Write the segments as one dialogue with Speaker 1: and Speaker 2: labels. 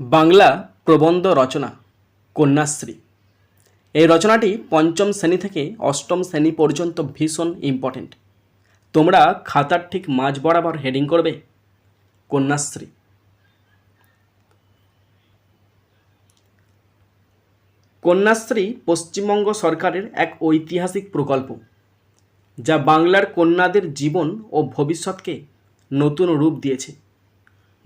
Speaker 1: বাংলা প্রবন্ধ রচনা, কন্যাশ্রী। এই রচনাটি পঞ্চম শ্রেণি থেকে অষ্টম শ্রেণি পর্যন্ত ভীষণ ইম্পর্টেন্ট তোমরা খাতার ঠিক মাঝ বরাবর হেডিং করবে, কন্যাশ্রী। কন্যাশ্রী পশ্চিমবঙ্গ সরকারের এক ঐতিহাসিক প্রকল্প, যা বাংলার কন্যাদের জীবন ও ভবিষ্যৎকে নতুন রূপ দিয়েছে।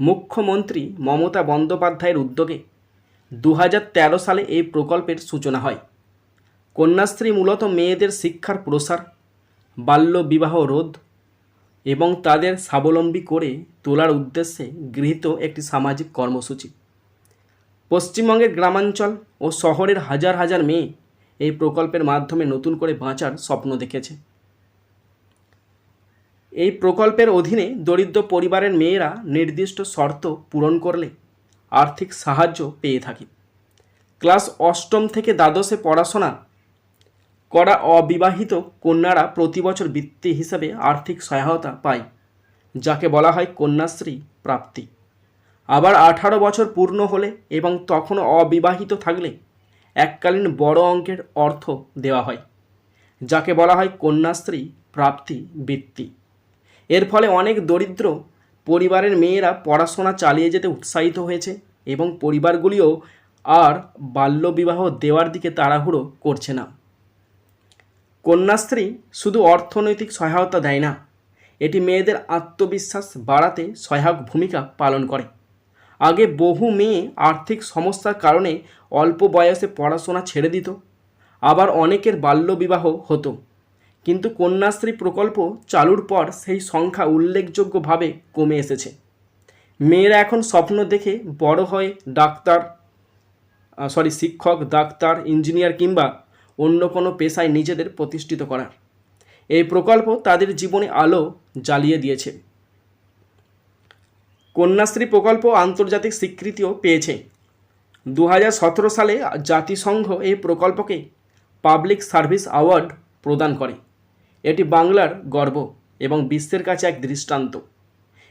Speaker 1: মুখ্যমন্ত্রী মমতা বন্দ্যোপাধ্যায়ের উদ্যোগে দু হাজার তেরো সালে এই প্রকল্পের সূচনা হয়। কন্যাশ্রী মূলত মেয়েদের শিক্ষার প্রসার, বাল্য বিবাহ রোধ এবং তাদের স্বাবলম্বী করে তোলার উদ্দেশ্যে গৃহীত একটি সামাজিক কর্মসূচি। পশ্চিমবঙ্গের গ্রামাঞ্চল ও শহরের হাজার হাজার মেয়ে এই প্রকল্পের মাধ্যমে নতুন করে বাঁচার স্বপ্ন দেখেছে। এই প্রকল্পের অধীনে দরিদ্র পরিবারের মেয়েরা নির্দিষ্ট শর্ত পূরণ করলে আর্থিক সাহায্য পেয়ে থাকে। ক্লাস অষ্টম থেকে দ্বাদশে পড়াশোনা করা অবিবাহিত কন্যারা প্রতি বছর বৃত্তি হিসাবে আর্থিক সহায়তা পায়, যাকে বলা হয় কন্যাশ্রী প্রাপ্তি। আবার আঠারো বছর পূর্ণ হলে এবং তখনও অবিবাহিত থাকলে এককালীন বড় অঙ্কের অর্থ দেওয়া হয়, যাকে বলা হয় কন্যাশ্রী প্রাপ্তি বৃত্তি। এর ফলে অনেক দরিদ্র পরিবারের মেয়েরা পড়াশোনা চালিয়ে যেতে উৎসাহিত হয়েছে এবং পরিবারগুলিও আর বাল্যবিবাহ দেওয়ার দিকে তাড়াহুড়ো করছে না। কন্যাশ্রী শুধু অর্থনৈতিক সহায়তা দেয় না, এটি মেয়েদের আত্মবিশ্বাস বাড়াতে সহায়ক ভূমিকা পালন করে। আগে বহু মেয়ে আর্থিক সমস্যার কারণে অল্প বয়সে পড়াশোনা ছেড়ে দিত, আবার অনেকের বাল্যবিবাহ হতো। কিন্তু কন্যাশ্রী প্রকল্প চালুর পর সেই সংখ্যা উল্লেখযোগ্যভাবে কমে এসেছে। মেয়েরা এখন স্বপ্ন দেখে বড় হয়ে ডাক্তার সরি শিক্ষক, ডাক্তার ইঞ্জিনিয়ার কিংবা অন্য কোনো পেশায় নিজেদের প্রতিষ্ঠিত করার। এই প্রকল্প তাদের জীবনে আলো জ্বালিয়ে দিয়েছে। কন্যাশ্রী প্রকল্প আন্তর্জাতিক স্বীকৃতিও পেয়েছে। দু হাজার সতেরো সালে জাতিসংঘ এই প্রকল্পকে পাবলিক সার্ভিস অ্যাওয়ার্ড প্রদান করে। এটি বাংলার গর্ব এবং বিশ্বের কাছে এক দৃষ্টান্ত।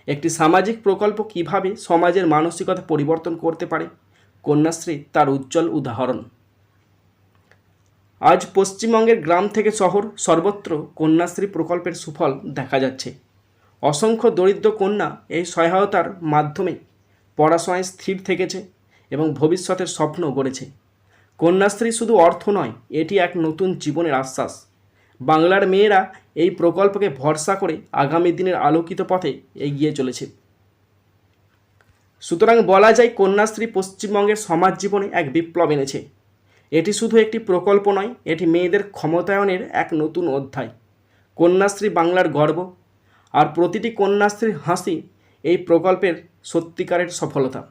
Speaker 1: একটি সামাজিক প্রকল্প কীভাবে সমাজের মানসিকতা পরিবর্তন করতে পারে? কন্যাশ্রী তার উজ্জ্বল উদাহরণ। আজ পশ্চিমবঙ্গের গ্রাম থেকে শহর সর্বত্র কন্যাশ্রী প্রকল্পের সুফল দেখা যাচ্ছে। অসংখ্য দরিদ্র কন্যা এই সহায়তার মাধ্যমে পড়াশোনায় স্থির থেকেছে এবং ভবিষ্যতের স্বপ্ন গড়েছে। কন্যাশ্রী শুধু অর্থ নয়, এটি এক নতুন জীবনের আশ্বাস। বাংলার মেয়েরা এই প্রকল্পকে ভরসা করে আগামী দিনের আলোকিত পথে এগিয়ে চলেছে। সুতরাং বলা যায় কন্যাশ্রী পশ্চিমবঙ্গের সমাজ জীবনে এক বিপ্লব এনেছে। এটি শুধু একটি প্রকল্প নয়, এটি মেয়েদের ক্ষমতায়নের এক নতুন অধ্যায়। কন্যাশ্রী বাংলার গর্ব, আর প্রতিটি কন্যাশ্রীর হাসি এই প্রকল্পের সত্যিকারের সফলতা।